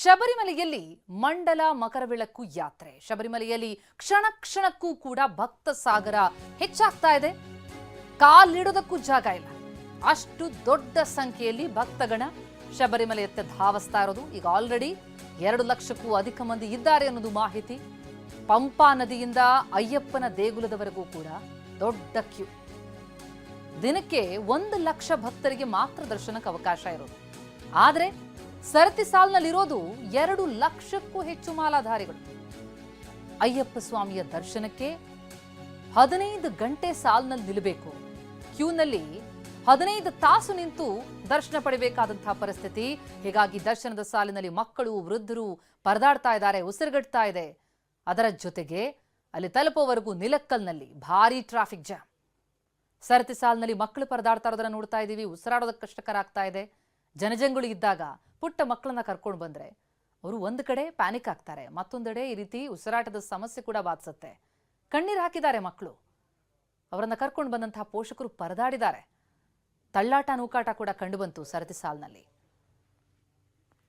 ಶಬರಿಮಲೆಯಲ್ಲಿ ಮಂಡಲ ಮಕರವಿಳಕ್ಕು ಯಾತ್ರೆ. ಶಬರಿಮಲೆಯಲ್ಲಿ ಕ್ಷಣ ಕ್ಷಣಕ್ಕೂ ಕೂಡ ಭಕ್ತ ಸಾಗರ ಹೆಚ್ಚಾಗ್ತಾ ಇದೆ. ಕಾಲಿಡೋದಕ್ಕೂ ಜಾಗ ಇಲ್ಲ. ಅಷ್ಟು ದೊಡ್ಡ ಸಂಖ್ಯೆಯಲ್ಲಿ ಭಕ್ತಗಣ ಶಬರಿಮಲೆಯತ್ತ ಧಾವಿಸ್ತಾ ಇರೋದು. ಈಗ ಆಲ್ರೆಡಿ ಎರಡು ಲಕ್ಷಕ್ಕೂ ಅಧಿಕ ಮಂದಿ ಇದ್ದಾರೆ ಅನ್ನೋದು ಮಾಹಿತಿ. ಪಂಪಾ ನದಿಯಿಂದ ಅಯ್ಯಪ್ಪನ ದೇಗುಲದವರೆಗೂ ಕೂಡ ದೊಡ್ಡ ಕ್ಯೂ. ದಿನಕ್ಕೆ ಒಂದು ಲಕ್ಷ ಭಕ್ತರಿಗೆ ಮಾತ್ರ ದರ್ಶನಕ್ಕೆ ಅವಕಾಶ ಇರೋದು. ಆದರೆ ಸರತಿ ಸಾಲ್ನಲ್ಲಿರೋದು ಎರಡು ಲಕ್ಷಕ್ಕೂ ಹೆಚ್ಚು ಮಾಲಾಧಾರಿಗಳು. ಅಯ್ಯಪ್ಪ ಸ್ವಾಮಿಯ ದರ್ಶನಕ್ಕೆ ಹದಿನೈದು ಗಂಟೆ ಸಾಲ್ನಲ್ಲಿ ನಿಲ್ಲಬೇಕು. ಕ್ಯೂನಲ್ಲಿ ಹದಿನೈದು ತಾಸು ನಿಂತು ದರ್ಶನ ಪಡಿಬೇಕಾದಂತಹ ಪರಿಸ್ಥಿತಿ. ಹೀಗಾಗಿ ದರ್ಶನದ ಸಾಲಿನಲ್ಲಿ ಮಕ್ಕಳು, ವೃದ್ಧರು ಪರದಾಡ್ತಾ ಇದ್ದಾರೆ, ಉಸಿರುಗಟ್ತಾ ಇದೆ. ಅದರ ಜೊತೆಗೆ ಅಲ್ಲಿ ತಲುಪುವವರೆಗೂ ನಿಲಕ್ಕಲ್ನಲ್ಲಿ ಭಾರಿ ಟ್ರಾಫಿಕ್ ಜಾಮ್. ಸರತಿ ಸಾಲಿನಲ್ಲಿ ಮಕ್ಕಳು ಪರದಾಡ್ತಾ ಇರೋದನ್ನ ನೋಡ್ತಾ ಇದ್ದೀವಿ ಉಸಿರಾಡೋದಕ್ಕೆ ಕಷ್ಟಕರ ಆಗ್ತಾ ಇದೆ. ಜನಜಂಗುಳಿ ಇದ್ದಾಗ ಪುಟ್ಟ ಮಕ್ಕಳನ್ನ ಕರ್ಕೊಂಡು ಬಂದ್ರೆ ಅವರು ಒಂದು ಕಡೆ ಪ್ಯಾನಿಕ್ ಆಗ್ತಾರೆ. ಮತ್ತೊಂದೆಡೆ ಈ ರೀತಿ ಉಸಿರಾಟದ ಸಮಸ್ಯೆ ಕೂಡ ಬಾಧಿಸುತ್ತೆ ಕಣ್ಣೀರು ಹಾಕಿದ್ದಾರೆ ಮಕ್ಕಳು ಅವರನ್ನ ಕರ್ಕೊಂಡು ಬಂದಂತಹ ಪೋಷಕರು ಪರದಾಡಿದ್ದಾರೆ. ತಳ್ಳಾಟ, ನೂಕಾಟ ಕೂಡ ಕಂಡುಬಂತು ಸರತಿ ಸಾಲಿನಲ್ಲಿ.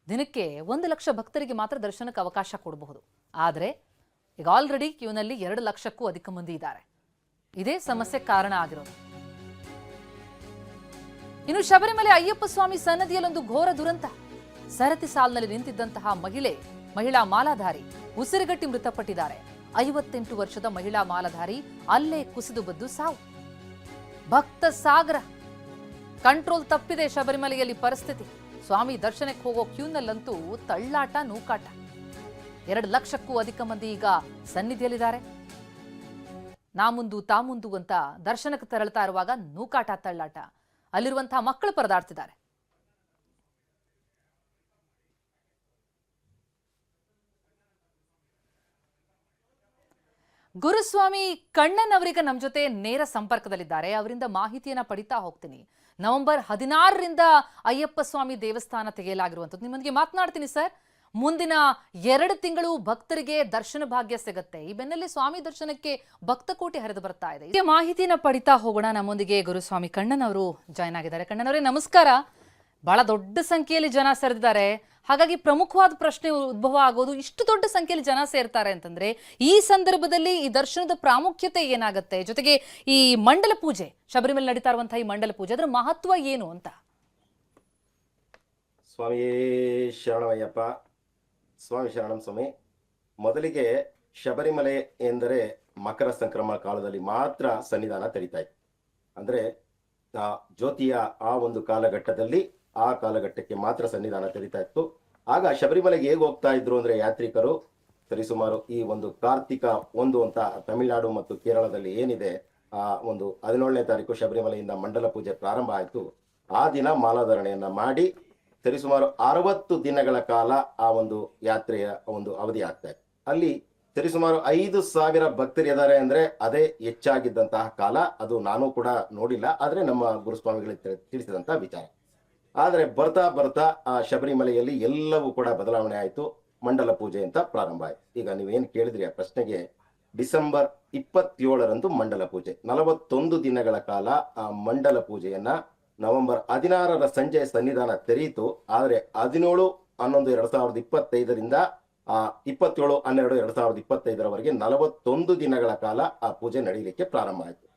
ದಿನಕ್ಕೆ ಒಂದು ಲಕ್ಷ ಭಕ್ತರಿಗೆ ಮಾತ್ರ ದರ್ಶನಕ್ಕೆ ಅವಕಾಶ ಕೊಡಬಹುದು. ಆದರೆ ಈಗ ಆಲ್ರೆಡಿ ಕ್ಯೂನಲ್ಲಿ ಎರಡು ಲಕ್ಷಕ್ಕೂ ಅಧಿಕ ಮಂದಿ ಇದ್ದಾರೆ. ಇದೇ ಸಮಸ್ಯೆ ಕಾರಣ ಆಗಿರೋದು. ಇನ್ನು ಶಬರಿಮಲೆ ಅಯ್ಯಪ್ಪ ಸ್ವಾಮಿ ಸನ್ನದಿಯಲ್ಲೊಂದು ಘೋರ ದುರಂತ. ಸರತಿ ಸಾಲಿನಲ್ಲಿ ನಿಂತಿದ್ದಂತಹ ಮಹಿಳೆ, ಮಹಿಳಾ ಮಾಲಾಧಾರಿ ಉಸಿರುಗಟ್ಟಿ ಮೃತಪಟ್ಟಿದ್ದಾರೆ. ಐವತ್ತೆಂಟು ವರ್ಷದ ಮಹಿಳಾ ಮಾಲಾಧಾರಿ ಅಲ್ಲೇ ಕುಸಿದು ಬದ್ದು ಸಾವು. ಭಕ್ತ ಸಾಗರ. ಕಂಟ್ರೋಲ್ ತಪ್ಪಿದೆ ಶಬರಿಮಲೆಯಲ್ಲಿ ಪರಿಸ್ಥಿತಿ. ಸ್ವಾಮಿ ದರ್ಶನಕ್ಕೆ ಹೋಗೋ ಕ್ಯೂನಲ್ಲಂತೂ ತಳ್ಳಾಟ, ನೂಕಾಟ. ಎರಡು ಲಕ್ಷಕ್ಕೂ ಅಧಿಕ ಮಂದಿ ಈಗ ಸನ್ನಿಧಿಯಲ್ಲಿದ್ದಾರೆ. ನಾ ಮುಂದು ತಾ ಮುಂದು ಅಂತ ದರ್ಶನಕ್ಕೆ ತೆರಳ್ತಾ ಇರುವಾಗ ನೂಕಾಟ, ತಳ್ಳಾಟ. ಅಲ್ಲಿರುವಂತಹ ಮಕ್ಕಳು ಪರದಾಡ್ತಿದ್ದಾರೆ. ಗುರುಸ್ವಾಮಿ ಕಣ್ಣನ್ ಅವರಿಗೆ ನಮ್ಮ ಜೊತೆ ನೇರ ಸಂಪರ್ಕದಲ್ಲಿದ್ದಾರೆ. ಅವರಿಂದ ಮಾಹಿತಿಯನ್ನ ಪಡಿತಾ ಹೋಗ್ತೀನಿ. ನವೆಂಬರ್ ಹದಿನಾರರಿಂದ ಅಯ್ಯಪ್ಪ ಸ್ವಾಮಿ ದೇವಸ್ಥಾನ ತೆಗೆಯಲಾಗಿರುವಂಥದ್ದು. ನಿಮ್ಮೊಂದಿಗೆ ಮಾತನಾಡ್ತೀನಿ ಸರ್. ಮುಂದಿನ ಎರಡು ತಿಂಗಳು ಭಕ್ತರಿಗೆ ದರ್ಶನ ಭಾಗ್ಯ ಸಿಗುತ್ತೆ. ಈ ಬೆನ್ನಲ್ಲಿ ಸ್ವಾಮಿ ದರ್ಶನಕ್ಕೆ ಭಕ್ತ ಕೋಟಿ ಹರಿದು ಬರ್ತಾ ಇದೆ. ಇದಕ್ಕೆ ಮಾಹಿತಿಯನ್ನ ಪಡಿತಾ ಹೋಗೋಣ. ನಮ್ಮೊಂದಿಗೆ ಗುರುಸ್ವಾಮಿ ಕಣ್ಣನ್ ಅವರು ಜಾಯ್ನ್ ಆಗಿದ್ದಾರೆ. ಕಣ್ಣನ್ ಅವರೇ ನಮಸ್ಕಾರ. ಬಹಳ ದೊಡ್ಡ ಸಂಖ್ಯೆಯಲ್ಲಿ ಜನ ಸೇರಿದ್ದಾರೆ ಹಾಗಾಗಿ ಪ್ರಮುಖವಾದ ಪ್ರಶ್ನೆ ಉದ್ಭವ ಆಗೋದು ಇಷ್ಟು ದೊಡ್ಡ ಸಂಖ್ಯೆಯಲ್ಲಿ ಜನ ಸೇರ್ತಾರೆ ಅಂತಂದ್ರೆ, ಈ ಸಂದರ್ಭದಲ್ಲಿ ಈ ದರ್ಶನದ ಪ್ರಾಮುಖ್ಯತೆ ಏನಾಗುತ್ತೆ? ಜೊತೆಗೆ ಈ ಮಂಡಲ ಪೂಜೆ, ಶಬರಿಮಲೆ ನಡೀತಾ ಇರುವಂತಹ ಈ ಮಂಡಲ ಪೂಜೆ, ಅದರ ಮಹತ್ವ ಏನು ಅಂತ? ಸ್ವಾಮಿ ಶರಣಮಯ್ಯಪ್ಪ ಸ್ವಾಮಿ ಶರಣಂ ಸ್ವಾಮಿ, ಮೊದಲಿಗೆ ಶಬರಿಮಲೆ ಎಂದರೆ ಮಕರ ಸಂಕ್ರಮಣ ಕಾಲದಲ್ಲಿ ಮಾತ್ರ ಸನ್ನಿಧಾನ ತೆರೀತಾ ಇತ್ತು. ಅಂದ್ರೆ, ಆ ಜ್ಯೋತಿಯ ಆ ಒಂದು ಕಾಲಘಟ್ಟದಲ್ಲಿ ಆ ಕಾಲಘಟ್ಟಕ್ಕೆ ಮಾತ್ರ ಸನ್ನಿಧಾನ ತೆರೀತಾ ಇತ್ತು. ಆಗ ಶಬರಿಮಲೆಗೆ ಹೇಗೆ ಹೋಗ್ತಾ ಇದ್ರು ಅಂದರೆ ಯಾತ್ರಿಕರು ಸರಿಸುಮಾರು ಈ ಒಂದು ಕಾರ್ತಿಕ ಒಂದು ಅಂತ ತಮಿಳುನಾಡು ಮತ್ತು ಕೇರಳದಲ್ಲಿ ಏನಿದೆ, ಆ ಒಂದು ಹದಿನೇಳನೇ ತಾರೀಕು ಶಬರಿಮಲೆಯಿಂದ ಮಂಡಲ ಪೂಜೆ ಪ್ರಾರಂಭ ಆಯಿತು. ಆ ದಿನ ಮಾಲಾಧರಣೆಯನ್ನು ಮಾಡಿ ಸರಿಸುಮಾರು ಅರವತ್ತು ದಿನಗಳ ಕಾಲ ಆ ಒಂದು ಯಾತ್ರೆಯ ಒಂದು ಅವಧಿ ಆಗ್ತಾ ಇದೆ. ಅಲ್ಲಿ ಸರಿಸುಮಾರು ಐದು ಸಾವಿರ ಭಕ್ತರು ಇದ್ದಾರೆ ಅಂದ್ರೆ ಅದೇ ಹೆಚ್ಚಾಗಿದ್ದಂತಹ ಕಾಲ. ಅದು ನಾನು ಕೂಡ ನೋಡಿಲ್ಲ. ಆದ್ರೆ ನಮ್ಮ ಗುರುಸ್ವಾಮಿಗಳಿಗೆ ತಿಳಿ- ತಿಳಿಸಿದಂತಹ ವಿಚಾರ. ಆದ್ರೆ ಬರ್ತಾ ಬರ್ತಾ ಆ ಶಬರಿಮಲೆಯಲ್ಲಿ ಎಲ್ಲವೂ ಕೂಡ ಬದಲಾವಣೆ ಆಯಿತು. ಮಂಡಲ ಪೂಜೆ ಅಂತ ಪ್ರಾರಂಭ ಆಯ್ತು. ಈಗ ನೀವೇನ್ ಕೇಳಿದ್ರಿ ಆ ಪ್ರಶ್ನೆಗೆ? ಡಿಸೆಂಬರ್ ಇಪ್ಪತ್ತೇಳರಂದು ಮಂಡಲ ಪೂಜೆ. ನಲವತ್ತೊಂದು ದಿನಗಳ ಕಾಲ ಆ ಮಂಡಲ ಪೂಜೆಯನ್ನ ನವೆಂಬರ್ ಹದಿನಾರರ ಸಂಜೆ ಸನ್ನಿಧಾನ ತೆರೆಯಿತು. ಆದರೆ ಹದಿನೇಳು, ಹನ್ನೊಂದು, ಎರಡ್ ಸಾವಿರದ ಇಪ್ಪತ್ತೈದರಿಂದ, ಆ, ಇಪ್ಪತ್ತೇಳು, ಹನ್ನೆರಡು, ಎರಡ್ ಸಾವಿರದ ಇಪ್ಪತ್ತೈದರವರೆಗೆ ನಲವತ್ತೊಂದು ದಿನಗಳ ಕಾಲ ಆ ಪೂಜೆ ನಡೆಯಲಿಕ್ಕೆ ಪ್ರಾರಂಭ ಆಯಿತು.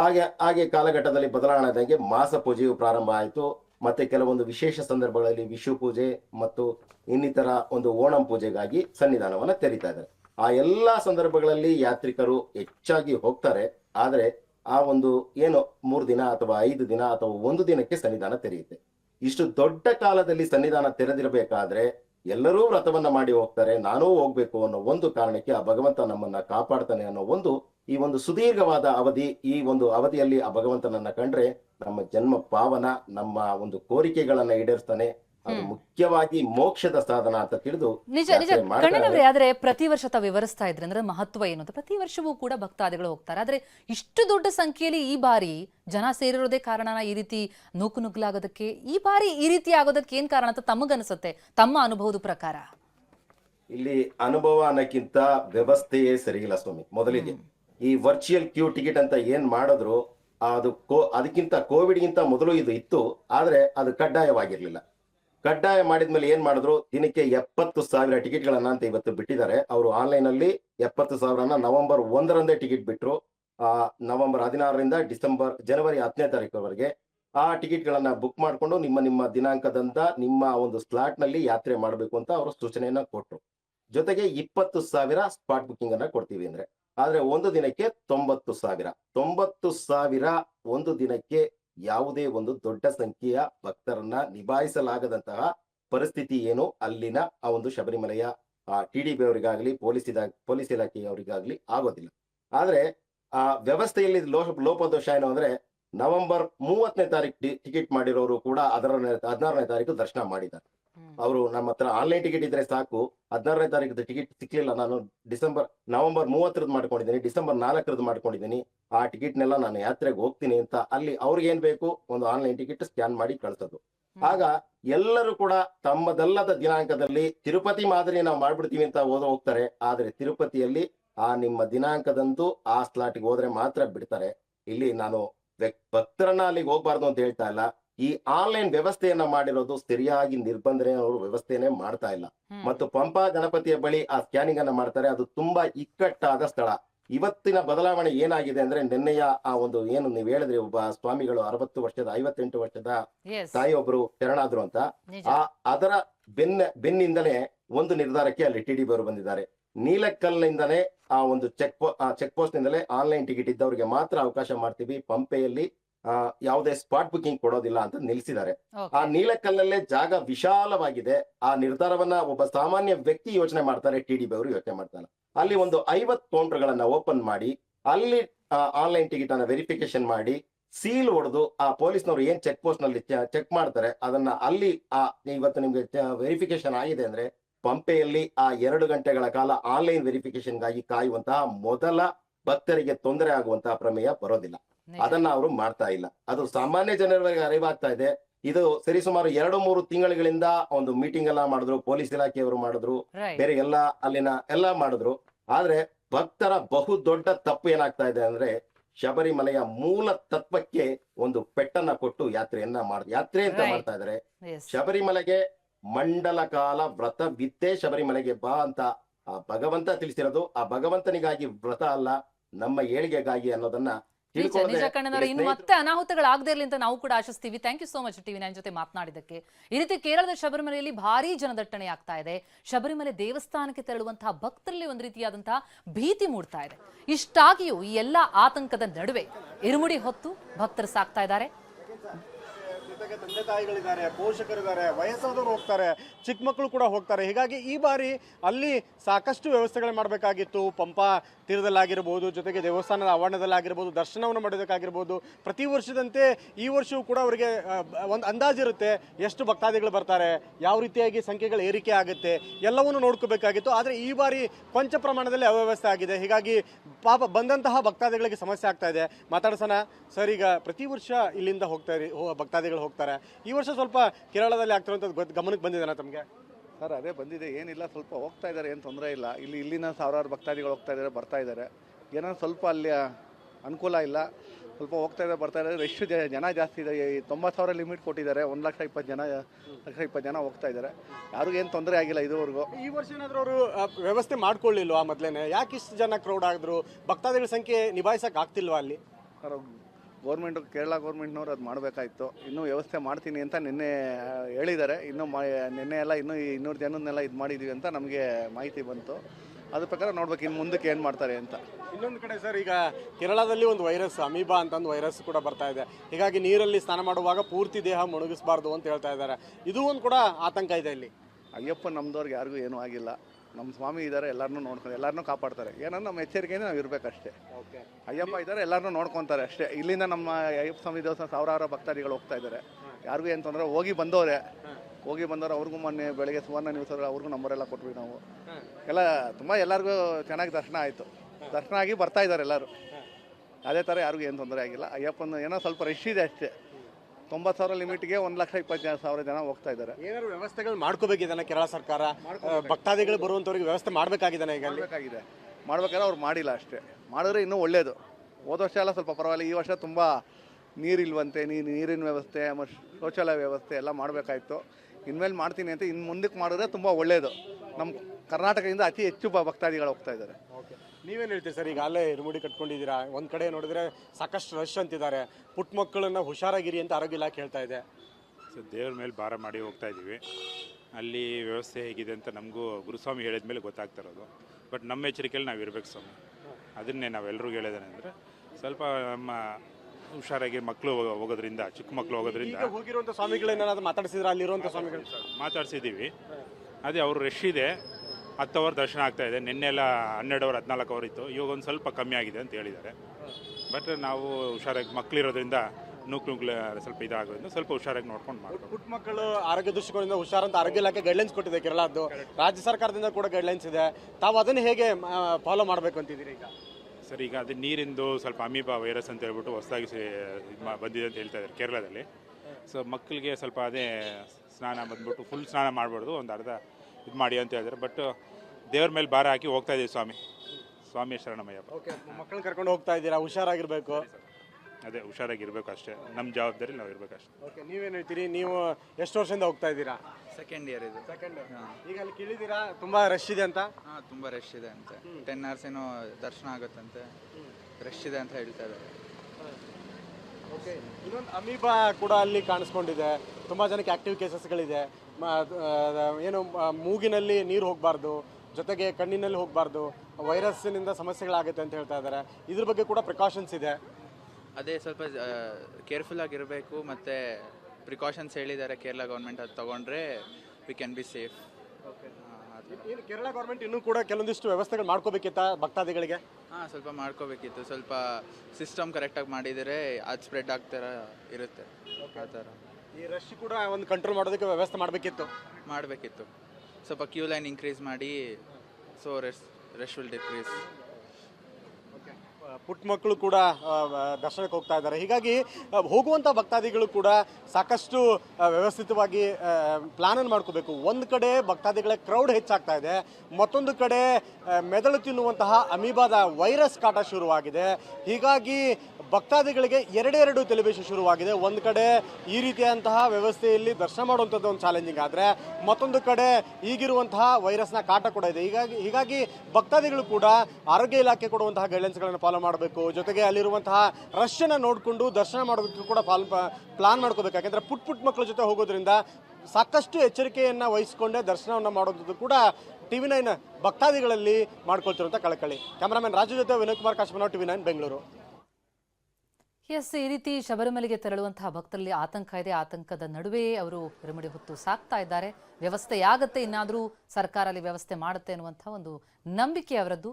ಹಾಗೆ ಹಾಗೆ ಕಾಲಘಟ್ಟದಲ್ಲಿ ಬದಲಾವಣೆ ಆದಂಗೆ ಮಾಸ ಪೂಜೆಯು ಪ್ರಾರಂಭ ಆಯಿತು. ಮತ್ತೆ ಕೆಲವೊಂದು ವಿಶೇಷ ಸಂದರ್ಭಗಳಲ್ಲಿ ವಿಷು ಪೂಜೆ ಮತ್ತು ಇನ್ನಿತರ ಒಂದು ಓಣಂ ಪೂಜೆಗಾಗಿ ಸನ್ನಿಧಾನವನ್ನ ತೆರೀತಾ ಇದ್ದಾರೆ. ಆ ಎಲ್ಲಾ ಸಂದರ್ಭಗಳಲ್ಲಿ ಯಾತ್ರಿಕರು ಹೆಚ್ಚಾಗಿ ಹೋಗ್ತಾರೆ. ಆದ್ರೆ ಆ ಒಂದು ಏನು ಮೂರು ದಿನ ಅಥವಾ ಐದು ದಿನ ಅಥವಾ ಒಂದು ದಿನಕ್ಕೆ ಸನ್ನಿಧಾನ ತೆರೆಯುತ್ತೆ. ಇಷ್ಟು ದೊಡ್ಡ ಕಾಲದಲ್ಲಿ ಸನ್ನಿಧಾನ ತೆರೆದಿರಬೇಕಾದ್ರೆ ಎಲ್ಲರೂ ವ್ರತವನ್ನ ಮಾಡಿ ಹೋಗ್ತಾರೆ, ನಾನೂ ಹೋಗ್ಬೇಕು ಅನ್ನೋ ಒಂದು ಕಾರಣಕ್ಕೆ ಆ ಭಗವಂತ ನಮ್ಮನ್ನ ಕಾಪಾಡ್ತಾನೆ ಅನ್ನೋ ಒಂದು ಈ ಒಂದು ಸುದೀರ್ಘವಾದ ಅವಧಿ, ಈ ಒಂದು ಅವಧಿಯಲ್ಲಿ ಆ ಭಗವಂತನನ್ನ ಕಂಡ್ರೆ ನಮ್ಮ ಜನ್ಮ ಪಾವನ, ನಮ್ಮ ಒಂದು ಕೋರಿಕೆಗಳನ್ನ ಈಡೇರಿಸ್ತಾನೆ ಅದು ಮುಖ್ಯವಾಗಿ ಮೋಕ್ಷದ ಸಾಧನ ಅಂತ ತಿಳಿದು ನಿಜ ನಿಜ. ಕಣ್ಣನವ್ರೆ ಆದ್ರೆ ಪ್ರತಿ ವರ್ಷ ತಾವು ವಿವರಿಸ್ತಾ ಇದ್ರೆ ಅಂದ್ರೆ ಮಹತ್ವ ಏನು ಅಂತ. ಪ್ರತಿ ವರ್ಷವೂ ಕೂಡ ಭಕ್ತಾದಿಗಳು ಹೋಗ್ತಾರೆ. ಆದ್ರೆ ಇಷ್ಟು ದೊಡ್ಡ ಸಂಖ್ಯೆಯಲ್ಲಿ ಈ ಬಾರಿ ಜನ ಸೇರಿರೋದೇ ಕಾರಣನ ಈ ರೀತಿ ನೂಕು ನುಗ್ಲಾಗೋದಕ್ಕೆ ಈ ಬಾರಿ ಈ ರೀತಿ ಆಗೋದಕ್ಕೆ ಏನ್ ಕಾರಣ ಅಂತ ತಮಗನ್ಸುತ್ತೆ ತಮ್ಮ ಅನುಭವದ ಪ್ರಕಾರ. ಇಲ್ಲಿ ಅನುಭವ ಅನ್ನಕ್ಕಿಂತ ವ್ಯವಸ್ಥೆಯೇ ಸರಿಯಿಲ್ಲ ಸ್ವಾಮಿ ಮೊದಲಿಗೆ. ಈ ವರ್ಚುವಲ್ ಕ್ಯೂ ಟಿಕೆಟ್ ಅಂತ ಏನ್ ಮಾಡಿದ್ರು ಅದು ಕೋ ಅದಕ್ಕಿಂತ ಕೋವಿಡ್ಗಿಂತ ಮೊದಲು ಇದು ಇತ್ತು ಆದ್ರೆ ಅದು ಕಡ್ಡಾಯವಾಗಿರ್ಲಿಲ್ಲ. ಕಡ್ಡಾಯ ಮಾಡಿದ್ಮೇಲೆ ಏನ್ ಮಾಡಿದ್ರು? ದಿನಕ್ಕೆ ಎಪ್ಪತ್ತು ಸಾವಿರ ಟಿಕೆಟ್ಗಳನ್ನ ಅಂತ ಇವತ್ತು ಬಿಟ್ಟಿದ್ದಾರೆ. ಅವರು ಆನ್ಲೈನ್ ಅಲ್ಲಿ ಎಪ್ಪತ್ತು ಸಾವಿರನ ನವೆಂಬರ್ ಒಂದರಂದೇ ಟಿಕೆಟ್ ಬಿಟ್ರು. ಆ, ನವೆಂಬರ್ ಹದಿನಾರರಿಂದ ಡಿಸೆಂಬರ್ ಜನವರಿ ಹತ್ತನೇ ತಾರೀಕುವರೆಗೆ ಆ ಟಿಕೆಟ್ಗಳನ್ನ ಬುಕ್ ಮಾಡಿಕೊಂಡು ನಿಮ್ಮ ನಿಮ್ಮ ದಿನಾಂಕದಂತ ನಿಮ್ಮ ಒಂದು ಸ್ಲಾಟ್ನಲ್ಲಿ ಯಾತ್ರೆ ಮಾಡಬೇಕು ಅಂತ ಅವರು ಸೂಚನೆಯನ್ನ ಕೊಟ್ರು. ಜೊತೆಗೆ ಇಪ್ಪತ್ತು ಸಾವಿರ ಸ್ಪಾಟ್ ಬುಕ್ಕಿಂಗ್ ಅನ್ನ ಕೊಡ್ತೀವಿ ಅಂದ್ರೆ. ಆದ್ರೆ ಒಂದು ದಿನಕ್ಕೆ ತೊಂಬತ್ತು ಸಾವಿರ. ತೊಂಬತ್ತು ಸಾವಿರ ಒಂದು ದಿನಕ್ಕೆ ಯಾವುದೇ ಒಂದು ದೊಡ್ಡ ಸಂಖ್ಯೆಯ ಭಕ್ತರನ್ನ ನಿಭಾಯಿಸಲಾಗದಂತಹ ಪರಿಸ್ಥಿತಿ ಏನು ಅಲ್ಲಿನ ಆ ಒಂದು ಶಬರಿಮಲೆಯ ಟಿ ಡಿ ಬಿ ಅವರಿಗಾಗ್ಲಿ, ಪೊಲೀಸ್ ಇದ, ಪೊಲೀಸ್ ಇಲಾಖೆಯವರಿಗಾಗ್ಲಿ ಆಗೋದಿಲ್ಲ ಆದ್ರೆ ಆ ವ್ಯವಸ್ಥೆಯಲ್ಲಿ ಲೋ ಲೋಪದೋಷ ಏನು ಅಂದ್ರೆ ನವೆಂಬರ್ ಮೂವತ್ತನೇ ತಾರೀಕು ಟಿಕೆಟ್ ಮಾಡಿರೋರು ಕೂಡ ಅದರ ಹದಿನಾರನೇ ತಾರೀಕು ದರ್ಶನ ಮಾಡಿದ್ದಾರೆ. ಅವರು ನಮ್ಮ ಹತ್ರ ಆನ್ಲೈನ್ ಟಿಕೆಟ್ ಇದ್ರೆ ಸಾಕು. ಹದಿನಾರನೇ ತಾರೀಕು ಟಿಕೆಟ್ ಸಿಕ್ಲಿಲ್ಲ. ನಾನು ಡಿಸೆಂಬರ್ ನವೆಂಬರ್ ಮೂವತ್ತರದ್ದು ಮಾಡ್ಕೊಂಡಿದ್ದೀನಿ. ಡಿಸೆಂಬರ್ ನಾಲ್ಕರದ್ದು ಮಾಡ್ಕೊಂಡಿದ್ದೀನಿ. ಆ ಟಿಕೆಟ್ನೆಲ್ಲ ನಾನು ಯಾತ್ರೆಗೆ ಹೋಗ್ತೀನಿ ಅಂತ ಅಲ್ಲಿ ಅವ್ರಿಗೆ ಏನ್ ಬೇಕು? ಒಂದು ಆನ್ಲೈನ್ ಟಿಕೆಟ್ ಸ್ಕ್ಯಾನ್ ಮಾಡಿ ಕಳ್ಸೋದು. ಆಗ ಎಲ್ಲರೂ ಕೂಡ ತಮ್ಮದಲ್ಲದ ದಿನಾಂಕದಲ್ಲಿ ತಿರುಪತಿ ಮಾದರಿ ನಾವು ಮಾಡ್ಬಿಡ್ತೀವಿ ಅಂತ ಓದ ಹೋಗ್ತಾರೆ. ಆದ್ರೆ ತಿರುಪತಿಯಲ್ಲಿ ಆ ನಿಮ್ಮ ದಿನಾಂಕದಂತೂ ಆ ಸ್ಲಾಟ್ಗೆ ಹೋದ್ರೆ ಮಾತ್ರ ಬಿಡ್ತಾರೆ. ಇಲ್ಲಿ ನಾನು ಭಕ್ತರನ್ನ ಅಲ್ಲಿಗೆ ಹೋಗ್ಬಾರ್ದು ಅಂತ ಹೇಳ್ತಾ ಇಲ್ಲ. ಈ ಆನ್ಲೈನ್ ವ್ಯವಸ್ಥೆಯನ್ನ ಮಾಡಿರೋದು ಸರಿಯಾಗಿ ನಿರ್ಬಂಧನೆ ಅವರು ವ್ಯವಸ್ಥೆನೆ ಮಾಡ್ತಾ ಇಲ್ಲ. ಮತ್ತು ಪಂಪಾ ಗಣಪತಿಯ ಬಳಿ ಆ ಸ್ಕ್ಯಾನಿಂಗ್ ಅನ್ನ ಮಾಡ್ತಾರೆ. ಅದು ತುಂಬಾ ಇಕ್ಕಟ್ಟಾದ ಸ್ಥಳ. ಇವತ್ತಿನ ಬದಲಾವಣೆ ಏನಾಗಿದೆ ಅಂದ್ರೆ ನಿನ್ನೆಯ ಆ ಒಂದು ಏನು ನೀವು ಹೇಳಿದ್ರಿ ಒಬ್ಬ ಸ್ವಾಮಿಗಳು ಅರವತ್ತು ವರ್ಷದ ಐವತ್ತೆಂಟು ವರ್ಷದ ತಾಯಿ ಒಬ್ರು ಶರಣಾದ್ರು ಅಂತ. ಆ ಅದರ ಬೆನ್ನ ಬೆನ್ನಿಂದಲೇ ಒಂದು ನಿರ್ಧಾರಕ್ಕೆ ಅಲ್ಲಿ ಟಿ ಡಿ ಬಿ ಅವರು ಬಂದಿದ್ದಾರೆ. ನೀಲಕ್ಕಲ್ನಿಂದಲೇ ಆ ಒಂದು ಚೆಕ್ ಚೆಕ್ ಪೋಸ್ಟ್ ನಿಂದಲೇ ಆನ್ಲೈನ್ ಟಿಕೆಟ್ ಇದ್ದವರಿಗೆ ಮಾತ್ರ ಅವಕಾಶ ಮಾಡ್ತೀವಿ. ಪಂಪೆಯಲ್ಲಿ ಯಾವುದೇ ಸ್ಪಾಟ್ ಬುಕಿಂಗ್ ಕೊಡೋದಿಲ್ಲ ಅಂತ ನಿಲ್ಲಿಸಿದ್ದಾರೆ ಆ ನೀಲಕಲ್ಲಲ್ಲೇ ಜಾಗ ವಿಶಾಲವಾಗಿದೆ. ಆ ನಿರ್ಧಾರವನ್ನ ಒಬ್ಬ ಸಾಮಾನ್ಯ ವ್ಯಕ್ತಿ ಯೋಚನೆ ಮಾಡ್ತಾರೆ ಟಿ ಡಿ ಬಿ ಅವರು ಯೋಚನೆ ಮಾಡ್ತಾರೆ. ಅಲ್ಲಿ ಒಂದು ಐವತ್ ಕೌಂಟರ್ ಗಳನ್ನ ಓಪನ್ ಮಾಡಿ ಅಲ್ಲಿ ಆನ್ಲೈನ್ ಟಿಕೆಟ್ ಅನ್ನ ವೆರಿಫಿಕೇಶನ್ ಮಾಡಿ ಸೀಲ್ ಹೊಡೆದು ಆ ಪೊಲೀಸ್ನವರು ಏನ್ ಚೆಕ್ ಪೋಸ್ಟ್ನಲ್ಲಿ ಚೆಕ್ ಮಾಡ್ತಾರೆ ಅದನ್ನ ಅಲ್ಲಿ ಆ ಇವತ್ತು ನಿಮ್ಗೆ ವೆರಿಫಿಕೇಶನ್ ಆಗಿದೆ ಅಂದ್ರೆ ಪಂಪೆಯಲ್ಲಿ ಆ ಎರಡು ಗಂಟೆಗಳ ಕಾಲ ಆನ್ಲೈನ್ ವೆರಿಫಿಕೇಶನ್ಗಾಗಿ ಕಾಯುವಂತಹ ಮೊದಲ ಭಕ್ತರಿಗೆ ತೊಂದರೆ ಆಗುವಂತಹ ಪ್ರಮೇಯ ಬರೋದಿಲ್ಲ. ಅದನ್ನ ಅವರು ಮಾಡ್ತಾ ಇಲ್ಲ. ಅದು ಸಾಮಾನ್ಯ ಜನರಿಗೆ ಅರಿವಾಗ್ತಾ ಇದೆ. ಇದು ಸರಿಸುಮಾರು ಎರಡು ಮೂರು ತಿಂಗಳುಗಳಿಂದ ಒಂದು ಮೀಟಿಂಗ್ ಎಲ್ಲ ಮಾಡಿದ್ರು ಪೊಲೀಸ್ ಇಲಾಖೆಯವರು ಮಾಡಿದ್ರು ಬೇರೆ ಎಲ್ಲ ಅಲ್ಲಿನ ಎಲ್ಲ ಮಾಡಿದ್ರು. ಆದ್ರೆ ಭಕ್ತರ ಬಹು ದೊಡ್ಡ ತಪ್ಪು ಏನಾಗ್ತಾ ಇದೆ ಅಂದ್ರೆ ಶಬರಿಮಲೆಯ ಮೂಲ ತತ್ವಕ್ಕೆ ಒಂದು ಪೆಟ್ಟನ್ನ ಕೊಟ್ಟು ಯಾತ್ರೆಯನ್ನ ಮಾಡ ಯಾತ್ರೆ ಅಂತ ಮಾಡ್ತಾ ಇದಾರೆ. ಶಬರಿಮಲೆಗೆ ಮಂಡಲ ಕಾಲ ವ್ರತ ಬಿತ್ತೇ ಶಬರಿಮಲೆಗೆ ಬಾ ಅಂತ ಆ ಭಗವಂತ ತಿಳಿಸಿರೋದು. ಆ ಭಗವಂತನಿಗಾಗಿ ವ್ರತ ಅಲ್ಲ ನಮ್ಮ ಏಳಿಗೆಗಾಗಿ ಅನ್ನೋದನ್ನ ನಿಜ ನಿಜ ಕಣ್ಣನವರೇ ಇನ್ನು ಮತ್ತೆ ಅನಾಹುತಗಳಾಗದೇ ಇರಲಿ ಅಂತ ನಾವು ಕೂಡ ಆಶಿಸ್ತೀವಿ. Thank you so much TV nine ಜೊತೆ ಮಾತನಾಡಿದ್ದಕ್ಕೆ. ಈ ರೀತಿ ಕೇರಳದ ಶಬರಿಮಲೆಯಲ್ಲಿ ಭಾರಿ ಜನದಟ್ಟಣೆ ಆಗ್ತಾ ಇದೆ. ಶಬರಿಮಲೆ ದೇವಸ್ಥಾನಕ್ಕೆ ತೆರಳುವಂತಹ ಭಕ್ತರಲ್ಲಿ ಒಂದು ರೀತಿಯಾದಂತಹ ಭೀತಿ ಮೂಡ್ತಾ ಇದೆ. ಇಷ್ಟಾಗಿಯೂ ಈ ಎಲ್ಲ ಆತಂಕದ ನಡುವೆ ಇರುಮುಡಿ ಹೊತ್ತು ಭಕ್ತರು ಸಾಕ್ತಾ ಇದ್ದಾರೆ. ತಂದೆ ತಾಯಿಗಳಿದ್ದಾರೆ ಪೋಷಕರಿದ್ದಾರೆ ವಯಸ್ಸಾದವರು ಹೋಗ್ತಾರೆ ಚಿಕ್ಕ ಮಕ್ಕಳು ಕೂಡ ಹೋಗ್ತಾರೆ. ಹೀಗಾಗಿ ಈ ಬಾರಿ ಅಲ್ಲಿ ಸಾಕಷ್ಟು ವ್ಯವಸ್ಥೆಗಳು ಮಾಡಬೇಕಾಗಿತ್ತು. ಪಂಪಾ ತೀರದಲ್ಲಾಗಿರ್ಬೋದು ಜೊತೆಗೆ ದೇವಸ್ಥಾನದ ಆವರಣದಲ್ಲಾಗಿರ್ಬೋದು, ದರ್ಶನವನ್ನು ಮಾಡೋದಕ್ಕಾಗಿರ್ಬೋದು, ಪ್ರತಿ ವರ್ಷದಂತೆ ಈ ವರ್ಷವೂ ಕೂಡ ಅವರಿಗೆ ಒಂದು ಅಂದಾಜಿರುತ್ತೆ ಎಷ್ಟು ಭಕ್ತಾದಿಗಳು ಬರ್ತಾರೆ, ಯಾವ ರೀತಿಯಾಗಿ ಸಂಖ್ಯೆಗಳು ಏರಿಕೆ ಆಗುತ್ತೆ, ಎಲ್ಲವನ್ನು ನೋಡ್ಕೋಬೇಕಾಗಿತ್ತು. ಆದರೆ ಈ ಬಾರಿ ಕೊಂಚ ಪ್ರಮಾಣದಲ್ಲಿ ಅವ್ಯವಸ್ಥೆ ಆಗಿದೆ. ಹೀಗಾಗಿ ಪಾಪ ಬಂದಂತಹ ಭಕ್ತಾದಿಗಳಿಗೆ ಸಮಸ್ಯೆ ಆಗ್ತಾ ಇದೆ. ಮಾತಾಡ್ಸೋಣ. ಸರ್, ಈಗ ಪ್ರತಿ ವರ್ಷ ಇಲ್ಲಿಂದ ಹೋಗ್ತಾ ಇರಿ ಭಕ್ತಾದಿಗಳು ಹೋಗ್ತಾರೆ. ಈ ವರ್ಷ ಸ್ವಲ್ಪ ಕೇರಳದಲ್ಲಿ ಆಗ್ತಿರುವಂಥದ್ದು ಗಮನಕ್ಕೆ ಬಂದಿದೆ ತಮಗೆ? ಸರ್ ಅದೇ ಬಂದಿದೆ. ಏನಿಲ್ಲ ಸ್ವಲ್ಪ ಹೋಗ್ತಾ ಇದ್ದಾರೆ ಏನು ತೊಂದರೆ ಇಲ್ಲ. ಇಲ್ಲಿ ಇಲ್ಲಿನ ಸಾವಿರಾರು ಭಕ್ತಾದಿಗಳು ಹೋಗ್ತಾ ಇದ್ದಾರೆ ಬರ್ತಾ ಇದ್ದಾರೆ. ಏನೋ ಸ್ವಲ್ಪ ಅಲ್ಲಿ ಅನುಕೂಲ ಇಲ್ಲ. ಸ್ವಲ್ಪ ಹೋಗ್ತಾ ಇದ್ದಾರೆ ಬರ್ತಾ ಇದ್ದಾರೆ. ಎಷ್ಟು ಜನ ಜಾಸ್ತಿ ಇದೆ. ಈ ತೊಂಬತ್ತು ಸಾವಿರ ಲಿಮಿಟ್ ಕೊಟ್ಟಿದ್ದಾರೆ. ಒಂದು ಲಕ್ಷ ಇಪ್ಪತ್ತು ಜನ ಲಕ್ಷ ಇಪ್ಪತ್ತು ಜನ ಹೋಗ್ತಾ ಇದ್ದಾರೆ. ಯಾರಿಗೂ ಏನು ತೊಂದರೆ ಆಗಿಲ್ಲ ಇದುವರೆಗೂ. ಈ ವರ್ಷ ಏನಾದರೂ ಅವರು ವ್ಯವಸ್ಥೆ ಮಾಡ್ಕೊಳ್ಳಿಲ್ವಾ ಮೊದಲೇ ಯಾಕೆ ಇಷ್ಟು ಜನ ಕ್ರೌಡ್ ಆಗಿದ್ರು? ಭಕ್ತಾದಿಗಳ ಸಂಖ್ಯೆ ನಿಭಾಯಿಸೋಕೆ ಆಗ್ತಿಲ್ವಾ ಅಲ್ಲಿ? ಸರ್ ಗೌರ್ಮೆಂಟು ಕೇರಳ ಗೌರ್ಮೆಂಟ್ನವ್ರು ಅದು ಮಾಡಬೇಕಾಗಿತ್ತು ಇನ್ನೂ ವ್ಯವಸ್ಥೆ ಮಾಡ್ತೀನಿ ಅಂತ ನಿನ್ನೆ ಹೇಳಿದ್ದಾರೆ. ಇನ್ನೂ ಮಾ ನಿನ್ನೆ ಎಲ್ಲ ಇನ್ನೂ ಈ ಇನ್ನೂರು ಜನನ್ನೆಲ್ಲ ಇದು ಮಾಡಿದ್ದೀವಿ ಅಂತ ನಮಗೆ ಮಾಹಿತಿ ಬಂತು. ಅದ್ರ ಪ್ರಕಾರ ನೋಡ್ಬೇಕು ಇನ್ನು ಮುಂದಕ್ಕೆ ಏನು ಮಾಡ್ತಾರೆ ಅಂತ. ಇನ್ನೊಂದು ಕಡೆ ಸರ್ ಈಗ ಕೇರಳದಲ್ಲಿ ಒಂದು ವೈರಸ್ ಅಮೀಬಾ ಅಂತ ಒಂದು ವೈರಸ್ ಕೂಡ ಬರ್ತಾ ಇದೆ. ಹೀಗಾಗಿ ನೀರಲ್ಲಿ ಸ್ನಾನ ಮಾಡುವಾಗ ಪೂರ್ತಿ ದೇಹ ಮುಳುಗಿಸಬಾರ್ದು ಅಂತ ಹೇಳ್ತಾ ಇದ್ದಾರೆ. ಇದು ಒಂದು ಕೂಡ ಆತಂಕ ಇದೆ ಇಲ್ಲಿ. ಅಯ್ಯಪ್ಪ ನಮ್ದವ್ರಿಗೆ ಯಾರಿಗೂ ಏನೂ ಆಗಿಲ್ಲ. ನಮ್ಮ ಸ್ವಾಮಿ ಇದ್ದಾರೆ ಎಲ್ಲರನ್ನೂ ನೋಡ್ಕೊಂಡು ಎಲ್ಲರನ್ನೂ ಕಾಪಾಡ್ತಾರೆ. ಏನೋ ನಮ್ಮ ಎಚ್ಚರಿಕೆಯಿಂದ ನಾವು ಇರಬೇಕಷ್ಟೇ. ಅಯ್ಯಪ್ಪ ಇದ್ದಾರೆ ಎಲ್ಲರನ್ನೂ ನೋಡ್ಕೊತಾರೆ ಅಷ್ಟೇ. ಇಲ್ಲಿಂದ ನಮ್ಮ ಅಯ್ಯಪ್ಪ ಸ್ವಾಮಿ ದೇವಸ್ಥಾನ ಸಾವಿರಾರು ಭಕ್ತಾದಿಗಳು ಹೋಗ್ತಾ ಇದ್ದಾರೆ ಯಾರಿಗೂ ಏನು ತೊಂದರೆ ಹೋಗಿ ಬಂದವರೆ. ಹೋಗಿ ಬಂದವರು ಅವ್ರಿಗೂ ಮೊನ್ನೆ ಬೆಳಗ್ಗೆ ಸುವರ್ಣ ನ್ಯೂಸ್ ಅವ್ರಿಗೂ ನಂಬರೆಲ್ಲ ಕೊಟ್ವಿ ನಾವು. ಎಲ್ಲ ತುಂಬ ಎಲ್ಲರಿಗೂ ಚೆನ್ನಾಗಿ ದರ್ಶನ ಆಯಿತು. ದರ್ಶನ ಆಗಿ ಬರ್ತಾ ಇದ್ದಾರೆ ಎಲ್ಲರೂ. ಅದೇ ಥರ ಯಾರಿಗೂ ಏನು ತೊಂದರೆ ಆಗಿಲ್ಲ. ಅಯ್ಯಪ್ಪನ ಏನೋ ಸ್ವಲ್ಪ ರಶ್ ಇದೆ ಅಷ್ಟೇ. ತೊಂಬತ್ತು ಸಾವಿರ ಲಿಮಿಟ್ಗೆ ಒಂದು ಲಕ್ಷ ಇಪ್ಪತ್ತು ಸಾವಿರ ಜನ ಹೋಗ್ತಾ ಇದ್ದಾರೆ. ಏನಾದ್ರು ವ್ಯವಸ್ಥೆಗಳು ಮಾಡ್ಕೋಬೇಕಿದ್ದಾನೆ ಕೇರಳ ಸರ್ಕಾರ? ಭಕ್ತಾದಿಗಳು ಬರುವಂಥವ್ರಿಗೆ ವ್ಯವಸ್ಥೆ ಮಾಡಬೇಕಾಗಿದ್ದಾನೆ ಈಗ ಮಾಡ್ಬೇಕಾಗಿದೆ ಮಾಡಬೇಕಾಗಿದೆ. ಮಾಡ್ಬೇಕಾದ್ರೆ ಅವ್ರು ಮಾಡಿಲ್ಲ ಅಷ್ಟೇ. ಮಾಡಿದ್ರೆ ಇನ್ನೂ ಒಳ್ಳೇದು. ಹೋದ ವರ್ಷ ಎಲ್ಲ ಸ್ವಲ್ಪ ಪರವಾಗಿಲ್ಲ. ಈ ವರ್ಷ ತುಂಬ ನೀರಿಲ್ವಂತೆ ನೀರಿನ ವ್ಯವಸ್ಥೆ ಮತ್ತು ಶೌಚಾಲಯ ವ್ಯವಸ್ಥೆ ಎಲ್ಲ ಮಾಡಬೇಕಾಯಿತು. ಇನ್ಮೇಲೆ ಮಾಡ್ತೀನಿ ಅಂತ ಇನ್ನು ಮುಂದಕ್ಕೆ ಮಾಡಿದ್ರೆ ತುಂಬ ಒಳ್ಳೆಯದು ನಮ್ಮ ಕರ್ನಾಟಕದಿಂದ ಅತಿ ಹೆಚ್ಚು ಭಕ್ತಾದಿಗಳು ಹೋಗ್ತಾ ಇದ್ದಾರೆ. ಓಕೆ. ನೀವೇನು ಹೇಳ್ತೀರಿ ಸರ್ ಈಗ ಅಲ್ಲೇ ಇರುಮುಡಿ ಕಟ್ಕೊಂಡಿದ್ದೀರಾ? ಒಂದು ಕಡೆ ನೋಡಿದ್ರೆ ಸಾಕಷ್ಟು ರಶ್ ಅಂತಿದ್ದಾರೆ. ಪುಟ್ಟ ಮಕ್ಕಳನ್ನ ಹುಷಾರಾಗಿರಿ ಅಂತ ಆರೋಗ್ಯ ಇಲಾಖೆ ಹೇಳ್ತಾ ಇದೆ. ಸೊ ದೇವ್ರ ಮೇಲೆ ಭಾರ ಮಾಡಿ ಹೋಗ್ತಾ ಇದ್ದೀವಿ. ಅಲ್ಲಿ ವ್ಯವಸ್ಥೆ ಹೇಗಿದೆ ಅಂತ ನಮಗೂ ಗುರುಸ್ವಾಮಿ ಹೇಳಿದ ಮೇಲೆ ಗೊತ್ತಾಗ್ತಾ ಇರೋದು. ಬಟ್ ನಮ್ಮ ಎಚ್ಚರಿಕೆಯಲ್ಲಿ ನಾವು ಇರಬೇಕು ಸ್ವಾಮಿ. ಅದನ್ನೇ ನಾವೆಲ್ಲರಿಗೂ ಹೇಳೋದೇನೆಂದರೆ ಸ್ವಲ್ಪ ನಮ್ಮ ಹುಷಾರಾಗಿ ಮಕ್ಕಳು ಹೋಗೋದ್ರಿಂದ ಚಿಕ್ಕ ಮಕ್ಕಳು ಹೋಗೋದ್ರಿಂದ ಈಗ ಹೋಗಿರುವಂಥ ಸ್ವಾಮಿಗಳೇನಾದ್ರು ಮಾತಾಡಿಸಿದ್ರೆ? ಅಲ್ಲಿರುವಂಥ ಸ್ವಾಮಿಗಳು? ಮಾತಾಡ್ಸಿದ್ದೀವಿ. ಅದೇ ಅವರು ರಶ್ ಇದೆ. ಹತ್ತು ಅವರ್ ದರ್ಶನ ಆಗ್ತಾ ಇದೆ. ನಿನ್ನೆಲ್ಲ ಹನ್ನೆರಡು ಅವರ್ ಹದಿನಾಲ್ಕು ಅವರ್ ಇತ್ತು. ಇವಾಗ ಒಂದು ಸ್ವಲ್ಪ ಕಮ್ಮಿ ಆಗಿದೆ ಅಂತ ಹೇಳಿದ್ದಾರೆ. ಬಟ್ ನಾವು ಹುಷಾರಾಗಿ ಮಕ್ಕಳಿರೋದ್ರಿಂದ ನೂಕು ನೂಕ್ಲು ಸ್ವಲ್ಪ ಇದಾಗೋದ್ರಿಂದ ಸ್ವಲ್ಪ ಹುಷಾರಾಗಿ ನೋಡ್ಕೊಂಡು ಮಾಡ್ಬೇಕು. ಪುಟ್ಟ ಮಕ್ಕಳು ಆರೋಗ್ಯ ದೃಷ್ಟಿಕೋನದಿಂದ ಹುಷಾರಂತ ಆರೋಗ್ಯ ಇಲಾಖೆ ಗೈಡ್ಲೈನ್ಸ್ ಕೊಟ್ಟಿದೆ ಕೇರಳದ್ದು ರಾಜ್ಯ ಸರ್ಕಾರದಿಂದ ಕೂಡ ಗೈಡ್ಲೈನ್ಸ್ ಇದೆ. ತಾವು ಅದನ್ನು ಹೇಗೆ ಫಾಲೋ ಮಾಡಬೇಕು ಅಂತಿದ್ದೀರಿ ಈಗ? ಸರ್ ಈಗ ಅದು ನೀರಿಂದು ಸ್ವಲ್ಪ ಅಮೀಬಾ ವೈರಸ್ ಅಂತ ಹೇಳ್ಬಿಟ್ಟು ಹೊಸದಾಗಿ ಬಂದಿದೆ ಅಂತ ಹೇಳ್ತಾ ಇದ್ದಾರೆ ಕೇರಳದಲ್ಲಿ. ಸೊ ಮಕ್ಕಳಿಗೆ ಸ್ವಲ್ಪ ಅದೇ ಸ್ನಾನ ಬಂದ್ಬಿಟ್ಟು ಫುಲ್ ಸ್ನಾನ ಮಾಡಬಾರ್ದು. ಒಂದು ಅರ್ಧ ಇದು ಮಾಡಿ ಅಂತ ಹೇಳಿದ್ರೆ. ಬಟ್ ದೇವ್ರ ಮೇಲೆ ಭಾರ ಹಾಕಿ ಹೋಗ್ತಾ ಇದ್ದೀವಿ ಸ್ವಾಮಿ. ಸ್ವಾಮಿ ಶರಣಮಯ್ಯಪ್ಪ. ಓಕೆ ಮಕ್ಕಳನ್ನ ಕರ್ಕೊಂಡು ಹೋಗ್ತಾ ಇದ್ದೀರಾ? ಹುಷಾರಾಗಿರ್ಬೇಕು. ಅದೇ ಹುಷಾರಾಗಿರ್ಬೇಕು ಅಷ್ಟೇ. ನಮ್ಮ ಜವಾಬ್ದಾರಿ ನಾವು ಇರ್ಬೇಕು ಅಷ್ಟೇ. ಓಕೆ ನೀವೇನು ಹೇಳ್ತೀರಿ? ನೀವು ಎಷ್ಟು ವರ್ಷದಿಂದ ಹೋಗ್ತಾ ಇದ್ದೀರಾ? ಸೆಕೆಂಡ್ ಇಯರ್ ಇದು. ಸೆಕೆಂಡ್ ಈಗ ಅಲ್ಲಿ ಕೇಳಿದ್ದೀರಾ ತುಂಬಾ ರಶ್ ಇದೆ ಅಂತ? ಹಾಂ ತುಂಬ ರಶ್ ಇದೆ ಅಂತೆ. ಟೆನ್ ಅವರ್ಸ್ ಏನೋ ದರ್ಶನ ಆಗುತ್ತಂತೆ. ರಶ್ ಇದೆ ಅಂತ ಹೇಳ್ತಾ ಇದ್ದಾರೆ. ಓಕೆ ಇನ್ನೊಂದು ಅಮೀಬಾ ಕೂಡ ಅಲ್ಲಿ ಕಾಣಿಸ್ಕೊಂಡಿದೆ. ತುಂಬಾ ಜನಕ್ಕೆ ಆಕ್ಟಿವ್ ಕೇಸಸ್ಗಳಿದೆ ಏನು ಮೂಗಿನಲ್ಲಿ ನೀರು ಹೋಗಬಾರ್ದು ಜೊತೆಗೆ ಕಣ್ಣಿನಲ್ಲಿ ಹೋಗಬಾರ್ದು ವೈರಸ್ನಿಂದ ಸಮಸ್ಯೆಗಳಾಗುತ್ತೆ ಅಂತ ಹೇಳ್ತಾ ಇದ್ದಾರೆ. ಇದ್ರ ಬಗ್ಗೆ ಕೂಡ ಪ್ರಿಕಾಷನ್ಸ್ ಇದೆ. ಅದೇ ಸ್ವಲ್ಪ ಕೇರ್ಫುಲ್ ಆಗಿರಬೇಕು ಮತ್ತು ಪ್ರಿಕಾಷನ್ಸ್ ಹೇಳಿದ್ದಾರೆ ಕೇರಳ ಗೌರ್ಮೆಂಟ್ ಅದು ತಗೊಂಡ್ರೆ ವಿ ಕ್ಯಾನ್ ಬಿ ಸೇಫ್ ಏನು ಕೇರಳ ಗೌರ್ಮೆಂಟ್ ಇನ್ನೂ ಕೂಡ ಕೆಲವೊಂದಿಷ್ಟು ವ್ಯವಸ್ಥೆಗಳು ಮಾಡ್ಕೋಬೇಕಿತ್ತ ಭಕ್ತಾದಿಗಳಿಗೆ? ಹಾಂ ಸ್ವಲ್ಪ ಮಾಡ್ಕೋಬೇಕಿತ್ತು. ಸ್ವಲ್ಪ ಸಿಸ್ಟಮ್ ಕರೆಕ್ಟಾಗಿ ಮಾಡಿದರೆ ಅದು ಸ್ಪ್ರೆಡ್ ಆಗ್ತಾರ ಇರುತ್ತೆ. ಆ ಥರ. ಈ ರಶ್ ಕೂಡ ಒಂದು ಕಂಟ್ರೋಲ್ ಮಾಡೋದಕ್ಕೆ ವ್ಯವಸ್ಥೆ ಮಾಡಬೇಕಿತ್ತು? ಮಾಡಬೇಕಿತ್ತು. ಸ್ವಲ್ಪ ಕ್ಯೂ ಲೈನ್ ಇನ್ಕ್ರೀಸ್ ಮಾಡಿ ಸೊ ರೆಸ್ ರಶ್ ವಿಲ್ ಡಿಕ್ರೀಸ್ ಪುಟ್ಟ ಮಕ್ಕಳು ಕೂಡ ದರ್ಶನಕ್ಕೆ ಹೋಗ್ತಾ ಇದ್ದಾರೆ. ಹೀಗಾಗಿ ಹೋಗುವಂಥ ಭಕ್ತಾದಿಗಳು ಕೂಡ ಸಾಕಷ್ಟು ವ್ಯವಸ್ಥಿತವಾಗಿ ಪ್ಲಾನನ್ನು ಮಾಡ್ಕೋಬೇಕು. ಒಂದು ಕಡೆ ಭಕ್ತಾದಿಗಳ ಕ್ರೌಡ್ ಹೆಚ್ಚಾಗ್ತಾ ಇದೆ. ಮತ್ತೊಂದು ಕಡೆ ಮೆದಳು ತಿನ್ನುವಂತಹ ಅಮೀಬಾದ ವೈರಸ್ ಕಾಟ ಶುರುವಾಗಿದೆ. ಹೀಗಾಗಿ ಭಕ್ತಾದಿಗಳಿಗೆ ಎರಡೆರಡು ತಲೆಬಿಸಿ ಶುರುವಾಗಿದೆ. ಒಂದು ಕಡೆ ಈ ರೀತಿಯಾದಂತಹ ವ್ಯವಸ್ಥೆಯಲ್ಲಿ ದರ್ಶನ ಮಾಡುವಂಥದ್ದು ಒಂದು ಚಾಲೆಂಜಿಂಗ್ ಆದರೆ, ಮತ್ತೊಂದು ಕಡೆ ಈಗಿರುವಂತಹ ವೈರಸ್ನ ಕಾಟ ಕೂಡ ಇದೆ. ಹೀಗಾಗಿ ಹೀಗಾಗಿ ಭಕ್ತಾದಿಗಳು ಕೂಡ ಆರೋಗ್ಯ ಇಲಾಖೆ ಕೊಡುವಂತಹ ಗೈಡ್ಲೈನ್ಸ್ಗಳನ್ನು ಫಾಲೋ ಮಾಡಬೇಕು. ಜೊತೆಗೆ ಅಲ್ಲಿರುವಂತಹ ರಶ್ನ ನೋಡಿಕೊಂಡು ದರ್ಶನ ಮಾಡೋದಕ್ಕೂ ಕೂಡ ಪಾಲ್ ಪ್ಲಾನ್ ಮಾಡ್ಕೋಬೇಕು. ಯಾಕೆಂದ್ರೆ ಪುಟ್ ಪುಟ್ ಮಕ್ಕಳ ಜೊತೆ ಹೋಗೋದ್ರಿಂದ ಸಾಕಷ್ಟು ಎಚ್ಚರಿಕೆಯನ್ನು ವಹಿಸಿಕೊಂಡೇ ದರ್ಶನವನ್ನು ಮಾಡೋದು ಕೂಡ ಟಿವಿ ನೈನ್ ಭಕ್ತಾದಿಗಳಲ್ಲಿ ಮಾಡ್ಕೊಳ್ತಿರುವಂಥ ಕಳಕಳಿ. ಕ್ಯಾಮರಾಮನ್ ರಾಜು ಜೊತೆ Vinay Kumar Kashmira TV nine Bengaluru. Yes ಈ ರೀತಿ ಶಬರಿಮಲೆಗೆ ತೆರಳುವಂತಹ ಭಕ್ತರಲ್ಲಿ ಆತಂಕ ಇದೆ. ಆತಂಕದ ನಡುವೆ ಅವರು ಇರುಮಡಿ ಹೊತ್ತು ಸಾಕ್ತಾ ಇದ್ದಾರೆ. ವ್ಯವಸ್ಥೆಯಾಗತ್ತೆ, ಇನ್ನಾದರೂ ಸರ್ಕಾರ ಅಲ್ಲಿ ವ್ಯವಸ್ಥೆ ಮಾಡುತ್ತೆ ಅನ್ನುವಂಥ ಒಂದು ನಂಬಿಕೆ ಅವರದ್ದು.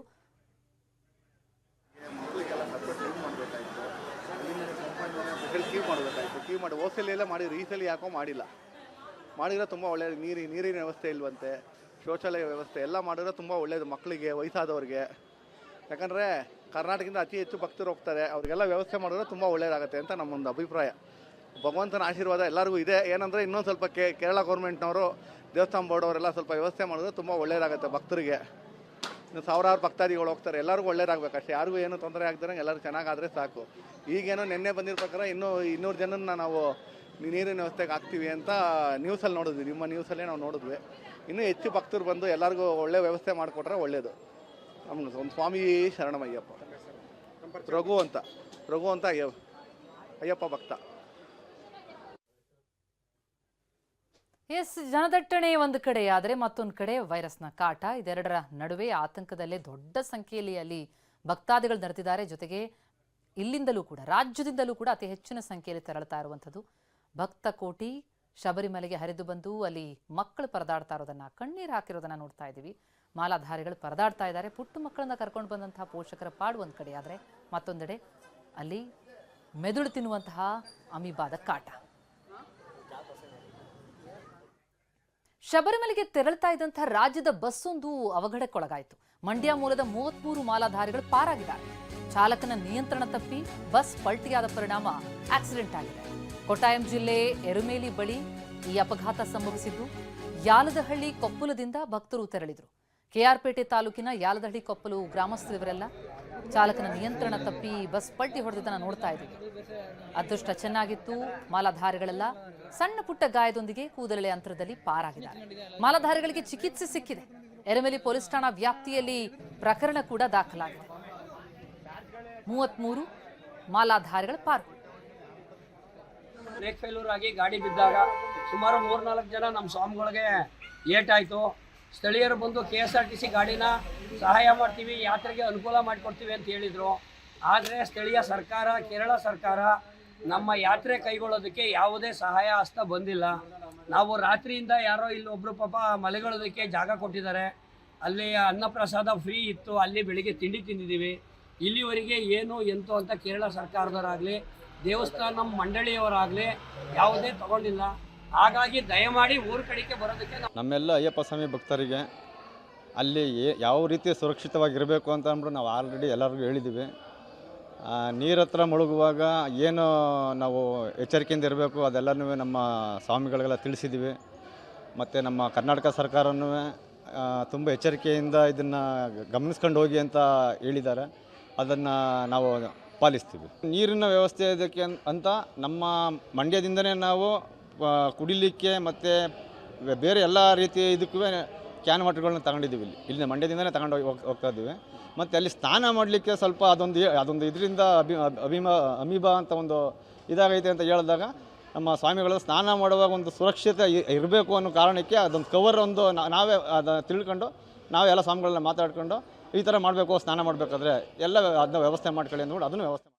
ಕ್ಯೂ ಮಾಡಬೇಕಾಯ್ತು. ಕ್ಯೂ ಮಾಡಿ ಹೋಸಲಿ ಎಲ್ಲ ಮಾಡಿದ್ರು ಈ ಸಲ ಯಾಕೋ ಮಾಡಿಲ್ಲ. ಮಾಡಿದ್ರೆ ತುಂಬ ಒಳ್ಳೆಯದು. ನೀರಿ, ನೀರಿನ ವ್ಯವಸ್ಥೆ ಇಲ್ವಂತೆ. ಶೌಚಾಲಯ ವ್ಯವಸ್ಥೆ ಎಲ್ಲ ಮಾಡಿದ್ರೆ ತುಂಬ ಒಳ್ಳೆಯದು ಮಕ್ಕಳಿಗೆ, ವಯಸ್ಸಾದವ್ರಿಗೆ. ಯಾಕಂದರೆ ಕರ್ನಾಟಕದಿಂದ ಅತಿ ಹೆಚ್ಚು ಭಕ್ತರು ಹೋಗ್ತಾರೆ. ಅವ್ರಿಗೆಲ್ಲ ವ್ಯವಸ್ಥೆ ಮಾಡಿದ್ರೆ ತುಂಬ ಒಳ್ಳೆಯದಾಗುತ್ತೆ ಅಂತ ನಮ್ಮೊಂದು ಅಭಿಪ್ರಾಯ. ಭಗವಂತನ ಆಶೀರ್ವಾದ ಎಲ್ಲರಿಗೂ ಇದೆ. ಏನಂದರೆ ಇನ್ನೊಂದು ಸ್ವಲ್ಪ ಕೇರಳ ಗೌರ್ಮೆಂಟ್ನವರು ದೇವಸ್ಥಾನ ಬೋರ್ಡ್ ಅವರೆಲ್ಲ ಸ್ವಲ್ಪ ವ್ಯವಸ್ಥೆ ಮಾಡಿದ್ರೆ ತುಂಬ ಒಳ್ಳೆಯದಾಗುತ್ತೆ ಭಕ್ತರಿಗೆ. ಸಾವಿರಾರು ಭಕ್ತಾದಿಗಳು ಹೋಗ್ತಾರೆ. ಎಲ್ಲರಿಗೂ ಒಳ್ಳೇದಾಗಬೇಕು ಅಷ್ಟೇ ಯಾರಿಗೂ ಏನು ತೊಂದರೆ ಆಗದ್ರೆ ಎಲ್ಲರೂ ಚೆನ್ನಾಗಾದರೆ ಸಾಕು. ಈಗೇನೋ ನಿನ್ನೆ ಬಂದಿರೋ ಪ್ರಕಾರ ಇನ್ನೂ ಇನ್ನೂರು ಜನನ ನಾವು ನೀರಿನ ವ್ಯವಸ್ಥೆಗೆ ಹಾಕ್ತೀವಿ ಅಂತ ನ್ಯೂಸಲ್ಲಿ ನೋಡಿದ್ವಿ. ನಿಮ್ಮ ನ್ಯೂಸಲ್ಲೇ ನಾವು ನೋಡಿದ್ವಿ. ಇನ್ನೂ ಹೆಚ್ಚು ಭಕ್ತರು ಬಂದು ಎಲ್ಲರಿಗೂ ಒಳ್ಳೆ ವ್ಯವಸ್ಥೆ ಮಾಡಿಕೊಟ್ರೆ ಒಳ್ಳೆಯದು ನಮ್ಗೆ ಒಂದು ಸ್ವಾಮಿ ಶರಣಮಯ್ಯಪ್ಪ. ರಘು ಅಂತ. ರಘು ಅಂತ ಅಯ್ಯಪ್ಪ ಅಯ್ಯಪ್ಪ ಭಕ್ತ. ಎಸ್, ಜನದಟ್ಟಣೆ ಒಂದು ಕಡೆಯಾದರೆ ಮತ್ತೊಂದು ಕಡೆ ವೈರಸ್ನ ಕಾಟ. ಇದೆರಡರ ನಡುವೆ ಆತಂಕದಲ್ಲೇ ದೊಡ್ಡ ಸಂಖ್ಯೆಯಲ್ಲಿ ಅಲ್ಲಿ ಭಕ್ತಾದಿಗಳು ನೆರೆದಿದ್ದಾರೆ. ಜೊತೆಗೆ ಇಲ್ಲಿಂದಲೂ ಕೂಡ, ರಾಜ್ಯದಿಂದಲೂ ಕೂಡ ಅತಿ ಹೆಚ್ಚಿನ ಸಂಖ್ಯೆಯಲ್ಲಿ ತೆರಳುತ್ತಾ ಇರುವಂಥದ್ದು ಭಕ್ತ ಕೋಟಿ ಶಬರಿಮಲೆಗೆ ಹರಿದು ಬಂದು ಅಲ್ಲಿ ಮಕ್ಕಳು ಪರದಾಡ್ತಾ ಇರೋದನ್ನ, ಕಣ್ಣೀರು ಹಾಕಿರೋದನ್ನ ನೋಡ್ತಾ ಇದ್ದೀವಿ. ಮಾಲಾಧಾರಿಗಳು ಪರದಾಡ್ತಾ ಇದ್ದಾರೆ. ಪುಟ್ಟ ಮಕ್ಕಳನ್ನ ಕರ್ಕೊಂಡು ಬಂದಂತಹ ಪೋಷಕರ ಪಾಡು ಒಂದು ಕಡೆ, ಆದರೆ ಮತ್ತೊಂದೆಡೆ ಅಲ್ಲಿ ಮೆದುಳು ತಿನ್ನುವಂತಹ ಅಮೀಬಾದ ಕಾಟ. ಶಬರಿಮಲೆಗೆ ತೆರಳ್ತಾ ಇದ್ದಂತಹ ರಾಜ್ಯದ ಬಸ್ಸೊಂದು ಅವಘಡಕ್ಕೊಳಗಾಯಿತು. ಮಂಡ್ಯ ಮೂಲದ ಮೂವತ್ಮೂರು ಮಾಲಾಧಾರಿಗಳು ಪಾರಾಗಿದ್ದಾರೆ. ಚಾಲಕನ ನಿಯಂತ್ರಣ ತಪ್ಪಿ ಬಸ್ ಪಲ್ಟಿಯಾದ ಪರಿಣಾಮ ಆಕ್ಸಿಡೆಂಟ್ ಆಗಿದೆ. ಕೊಟ್ಟಾಯಂ ಜಿಲ್ಲೆ ಎರುಮೇಲಿ ಬಳಿ ಈ ಅಪಘಾತ ಸಂಭವಿಸಿದ್ದು. ಯಾಲದಹಳ್ಳಿ ಕೊಪ್ಪಲದಿಂದ ಭಕ್ತರು ತೆರಳಿದ್ರು. ಕೆಆರ್ಪೇಟೆ ತಾಲೂಕಿನ ಯಾಲದಹಳ್ಳಿ ಕೊಪ್ಪಲು ಗ್ರಾಮಸ್ಥರಿವರೆಲ್ಲ ಚಾಲಕನ ನಿಯಂತ್ರಣ ತಪ್ಪಿ ಬಸ್ ಪಲ್ಟಿ ಹೊಡೆದಿದ್ದನ್ನು ನೋಡ್ತಾ ಇದ್ದೀವಿ ಅದೃಷ್ಟ ಚೆನ್ನಾಗಿತ್ತು. ಮಾಲಾಧಾರಿಗಳೆಲ್ಲ ಸಣ್ಣ ಪುಟ್ಟ ಗಾಯದೊಂದಿಗೆ ಕೂದಲೆಳೆ ಅಂತರದಲ್ಲಿ ಪಾರಾಗಿದ್ದಾರೆ. ಮಾಲಾಧಾರಿಗಳಿಗೆ ಚಿಕಿತ್ಸೆ ಸಿಕ್ಕಿದೆ. ಎರೆಮೆಲಿ ಪೊಲೀಸ್ ಠಾಣಾ ವ್ಯಾಪ್ತಿಯಲ್ಲಿ ಪ್ರಕರಣ ಕೂಡ ದಾಖಲಾಗಿದೆ. ಮೂವತ್ಮೂರು ಮಾಲಾಧಾರಿಗಳ ಪಾರು. ಬ್ರೇಕ್ ಫೇಲ್ಯೂರ್ ಆಗಿ ಗಾಡಿ ಬಿದ್ದಾಗ ಸುಮಾರು ಮೂರ್ನಾಲ್ಕು ಜನ ನಮ್ಮ ಸ್ವಾಮಿಗಳಿಗೆ ಏಟಾಯಿತು ಸ್ಥಳೀಯರು ಬಂದು K S R T C ಗಾಡಿನ ಸಹಾಯ ಮಾಡ್ತೀವಿ, ಯಾತ್ರೆಗೆ ಅನುಕೂಲ ಮಾಡಿಕೊಡ್ತೀವಿ ಅಂತ ಹೇಳಿದರು. ಆದರೆ ಸ್ಥಳೀಯ ಸರ್ಕಾರ, ಕೇರಳ ಸರ್ಕಾರ ನಮ್ಮ ಯಾತ್ರೆ ಕೈಗೊಳ್ಳೋದಕ್ಕೆ ಯಾವುದೇ ಸಹಾಯ ಹಸ್ತ ಬಂದಿಲ್ಲ. ನಾವು ರಾತ್ರಿಯಿಂದ ಯಾರೋ ಇಲ್ಲೊಬ್ಬರು ಪಾಪ ಮಲೆಗಳೋದಕ್ಕೆ ಜಾಗ ಕೊಟ್ಟಿದ್ದಾರೆ. ಅಲ್ಲಿ ಅನ್ನಪ್ರಸಾದ ಫ್ರೀ ಇತ್ತು, ಅಲ್ಲಿ ಬೆಳಿಗ್ಗೆ ತಿಂಡಿ ತಿಂದಿದ್ದೀವಿ. ಇಲ್ಲಿವರೆಗೆ ಏನು, ಎಂತು ಅಂತ ಕೇರಳ ಸರ್ಕಾರದವರಾಗಲಿ, ದೇವಸ್ಥಾನ ಮಂಡಳಿಯವರಾಗಲಿ ಯಾವುದೇ ತಗೊಂಡಿಲ್ಲ. ಹಾಗಾಗಿ ದಯಮಾಡಿ ಊರ ಕಡೆಗೆ ಬರೋದಕ್ಕೆ ನಮ್ಮೆಲ್ಲ ಅಯ್ಯಪ್ಪ ಸ್ವಾಮಿ ಭಕ್ತರಿಗೆ ಅಲ್ಲಿ ಯಾವ ರೀತಿ ಸುರಕ್ಷಿತವಾಗಿರಬೇಕು ಅಂತ ಅಂದ್ಬಿಟ್ಟು ನಾವು ಆಲ್ರೆಡಿ ಎಲ್ಲರಿಗೂ ಹೇಳಿದ್ದೀವಿ ನೀರ ಹತ್ರ ಮುಳುಗುವಾಗ ಏನು ನಾವು ಎಚ್ಚರಿಕೆಯಿಂದ ಇರಬೇಕು ಅದೆಲ್ಲನೂ ನಮ್ಮ ಸ್ವಾಮಿಗಳಿಗೆಲ್ಲ ತಿಳಿಸಿದ್ದೀವಿ ಮತ್ತು ನಮ್ಮ ಕರ್ನಾಟಕ ಸರ್ಕಾರನೂ ತುಂಬ ಎಚ್ಚರಿಕೆಯಿಂದ ಇದನ್ನು ಗಮನಿಸ್ಕೊಂಡು ಹೋಗಿ ಅಂತ ಹೇಳಿದ್ದಾರೆ. ಅದನ್ನು ನಾವು ಪಾಲಿಸ್ತೀವಿ. ನೀರಿನ ವ್ಯವಸ್ಥೆ ಇದಕ್ಕೆ ಅಂತ ನಮ್ಮ ಮಂಡ್ಯದಿಂದನೇ ನಾವು ಕುಡಿಲಿಕ್ಕೆ ಮತ್ತು ಬೇರೆ ಎಲ್ಲ ರೀತಿಯ ಇದಕ್ಕೂ ಕ್ಯಾನ್ ವಾಟರ್ಗಳನ್ನ ತಗೊಂಡಿದ್ದೀವಿ ಇಲ್ಲಿ. ಇಲ್ಲಿಂದ ಮಂಡ್ಯದಿಂದಲೇ ತಗೊಂಡು ಹೋಗಿ ಹೋಗ್- ಹೋಗ್ತಾ ಇದ್ದೀವಿ. ಮತ್ತು ಅಲ್ಲಿ ಸ್ನಾನ ಮಾಡಲಿಕ್ಕೆ ಸ್ವಲ್ಪ ಅದೊಂದು ಅದೊಂದು ಇದರಿಂದ ಅಭಿ- ಅಭಿಮ ಅಮೀಬ ಅಂತ ಒಂದು ಇದಾಗೈತೆ ಅಂತ ಹೇಳಿದಾಗ ನಮ್ಮ ಸ್ವಾಮಿಗಳು ಸ್ನಾನ ಮಾಡುವಾಗ ಒಂದು ಸುರಕ್ಷತೆ ಇರಬೇಕು ಅನ್ನೋ ಕಾರಣಕ್ಕೆ ಅದೊಂದು ಕವರ್ ಒಂದು ನಾವೇ ಅದನ್ನು ತಿಳ್ಕೊಂಡು ನಾವೇ ಎಲ್ಲ ಸ್ವಾಮಿಗಳನ್ನ ಮಾತಾಡ್ಕೊಂಡು ಈ ಥರ ಮಾಡಬೇಕು, ಸ್ನಾನ ಮಾಡಬೇಕಾದ್ರೆ ಎಲ್ಲ ಅದನ್ನ ವ್ಯವಸ್ಥೆ ಮಾಡ್ಕೊಳ್ಳಿ ಅಂದ್ಬಿಟ್ಟು ಅದನ್ನು ವ್ಯವಸ್ಥೆ